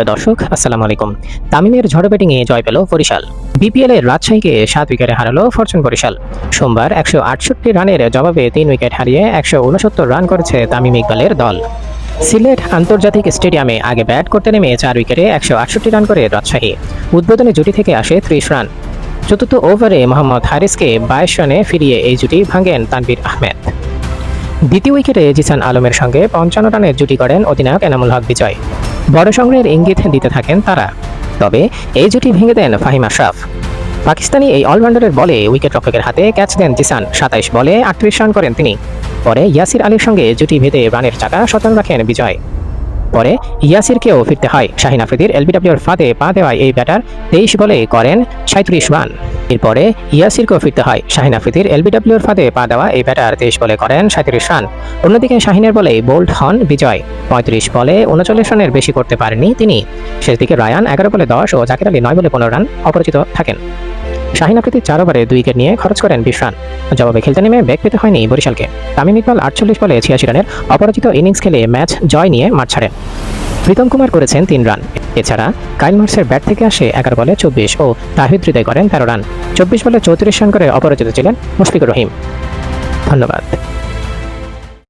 সুপ্রিয় দর্শক, আসসালামু আলাইকুম। তামিমের ঝড় ব্যাটিংয়ে জয় পেল বরিশাল। বিপিএল এর রাজশাহীকে সাত উইকেটে হারালো ফরচুন বরিশাল। সোমবার একশো আটষট্টি রানের জবাবে তিন উইকেট হারিয়ে একশো উনসত্তর রান করেছে তামিম ইকবালের দল। সিলেট আন্তর্জাতিক স্টেডিয়ামে আগে ব্যাট করতে নেমে চার উইকেটে একশো আটষট্টি রান করে রাজশাহী। উদ্বোধনী জুটি থেকে আসে ত্রিশ রান। চতুর্থ ওভারে মোহাম্মদ হারিসকে বাইশ রানে ফিরিয়ে এই জুটি ভাঙেন তানভীর আহমেদ। দ্বিতীয় উইকেটে জিসান আলমের সঙ্গে পঞ্চান্ন রানের জুটি করেন অধিনায়ক এনামুল হক বিজয়। বড় সংগ্রহের ইঙ্গিত দিতে থাকেন তারা। তবে এই জুটি ভেঙে দেন ফাহিম আশরাফ। পাকিস্তানি এই অলরাউন্ডারের বলে উইকেট রক্ষকের হাতে ক্যাচ দেন জিসান। সাতাইশ বলে আটত্রিশ রান করেন তিনি। পরে ইয়াসির আলীর সঙ্গে জুটি ভেদে রানের চাকা সচল রাখেন বিজয়। পরে ইয়াসিরকেও ফিরতে হয়। শাহিন আফ্রিদির এলবিডব্লিউর ফাঁদে পা দেওয়ায় এই ব্যাটার তেইশ বলে করেন সাঁত্রিশ রান। এরপরে ইয়াসিরকেও ফিরতে হয়। শাহিন আফ্রিদির এলবিডব্লিউর ফাঁদে পা দেওয়া এই ব্যাটার তেইশ বলে করেন সাঁত্রিশ রান। অন্যদিকে শাহিনের বলে বোল্ড হন বিজয়। পঁয়ত্রিশ বলে উনচল্লিশ রানের বেশি করতে পারেননি তিনি। শেষ দিকে রায়ান এগারো বলে দশ ও জাকির আলী নয় বলে পনেরো রান অপরিচিত থাকেন। শাহিন আফ্রিদি চার ওভারে দুই উইকেট নিয়ে খরচ করেন বিশ রান জবাবে খেলতে নেমে ব্যাগ পেতে হয়নি বরিশালকে। তামিম ইকবাল আটচল্লিশ বলে ছিয়াশি রানের অপরাজিত ইনিংস খেলে ম্যাচ জয় নিয়ে মাঠ ছাড়েন। প্রীতম কুমার করেছেন তিন রান। এছাড়া কাইল মার্সের ব্যাট থেকে আসে এগারো বলে চব্বিশ ও তাহিদ হৃদয় করেন তেরো রান। চব্বিশ বলে চৌত্রিশ রান করে অপরাজিত ছিলেন মুশফিকুর রহিম। ধন্যবাদ।